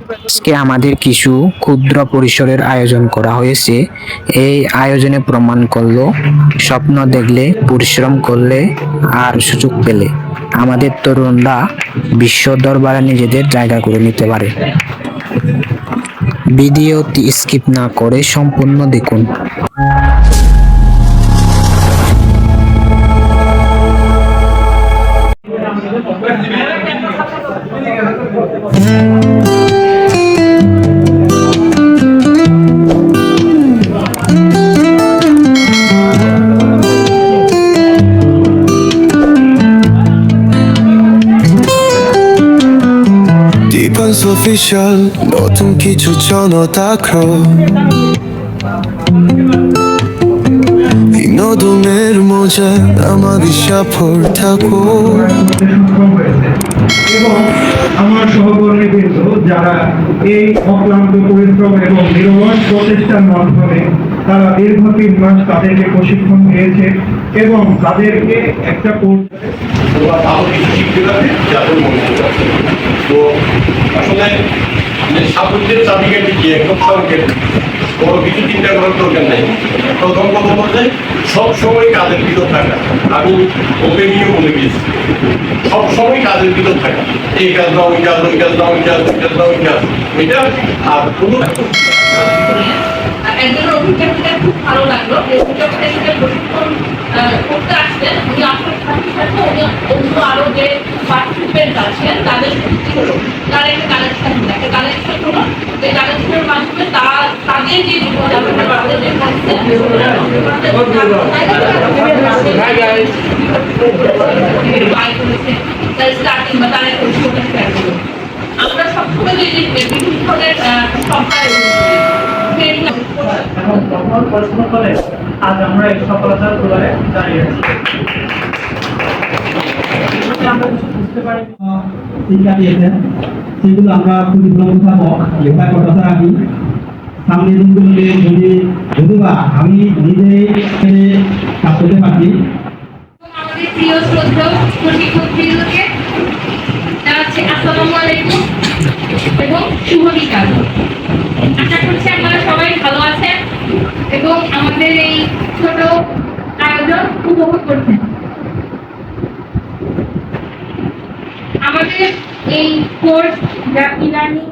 আজকে আমাদের কিছু ক্ষুদ্র পরিসরের আয়োজন করা হয়েছে। এই আয়োজনে প্রমাণ করল, স্বপ্ন দেখলে, পরিশ্রম করলে আর সুযোগ পেলে। আমাদের তরুণরা বিশ্ব দরবারে নিজেদের জায়গা করে নিতে পারে। ভিডিওটি স্কিপ না করে সম্পূর্ণ দেখুন। Deepens official নতুন কিছু জনতা ক্রম বিনোদনের মজা আমাদের সাফর থাকো এবং আমার সহকর্মীবৃন্দ যারা এই অক্লান্ত পরিশ্রম এবং নিরবয় প্রচেষ্টার মাধ্যমে তারা দীর্ঘ তিন মাস তাদেরকে প্রশিক্ষণ দিয়েছে এবং তাদেরকে একটা তো আসলে সাফল্যের চাবিকাঠি কি? একদম কিছু চিন্তা করার দরকার নেই। প্রথম কথা বলতে সব সময় কাজের ভিতর থাকা। আমি ওপেনিও বলে গেছি সব সময় কাজের ভিতর থাকা। এই কাজ দাও, ওই কাজ ওই কাজ দাও, ওই কাজ ওই কাজ দাও, ওই কাজ এটা আর কোনো একজনের অভিজ্ঞতা খুব ভালো লাগল যে অভিজ্ঞতা হিসেবে প্রশিক্ষণ আহ, করতে আসছেন উনি আপনার সাথে সাথে উনি অন্য আরও যে পার্টিসিপেন্ট আছেন তাদের সাথে কি হলো? তার একটা কানেকশন হলো। একটা কানেকশন হলো যে কানেকশনের মাধ্যমে তার তাদের যে জীবন যাপনের তাদের যে স্টার্টিং বা তার একটা অভিজ্ঞতা শেয়ার করল। আমরা সবসময় যে যে বিভিন্ন ধরনের এবং কঠোর পরিশ্রম করে আজ আমরা এই সফলতার দুয়ারে দাঁড়িয়ে আছি। আমরা কিছু বুঝতে পারি। সেগুলো আমরা লেখা কথা আমি সামনের দিনগুলোতে যদি যদিবা আমি নিজেই এখানে কাজ করতে পারছি আমাদের প্রিয় শ্রদ্ধেয় প্রশিক্ষক বৃন্দকে জানাচ্ছি আসসালামু আলাইকুম এবং শুভ বিকাল। আশা করছি আপনারা সবাই ভালো আছেন এবং আমাদের এই ছোট আয়োজন উপভোগ করছেন আমাদের এই কোর্স যা e learning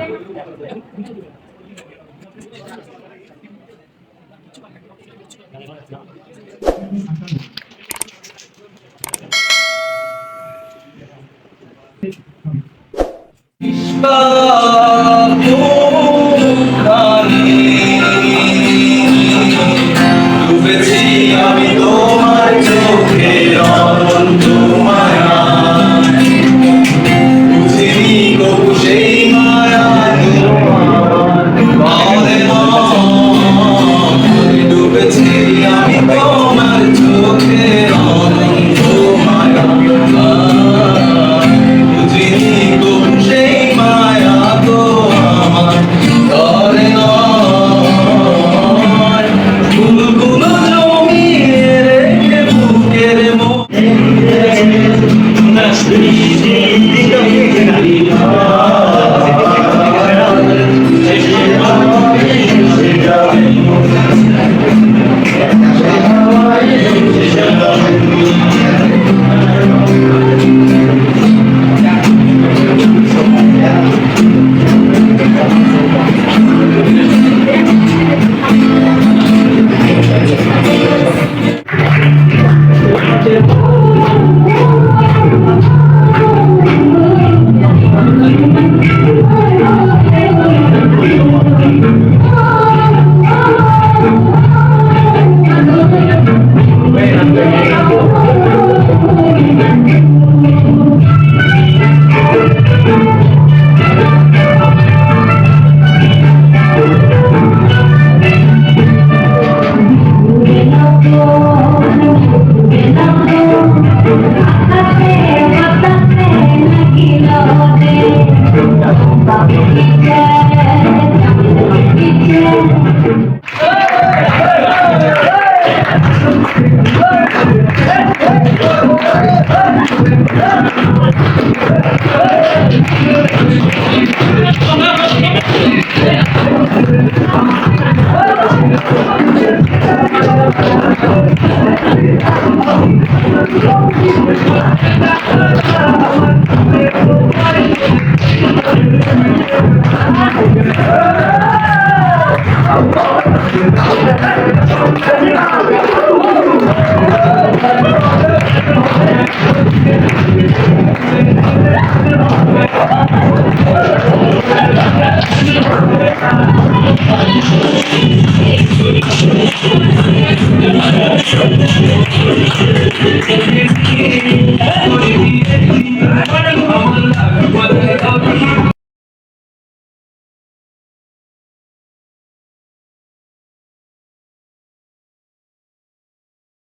Christ. Thank you.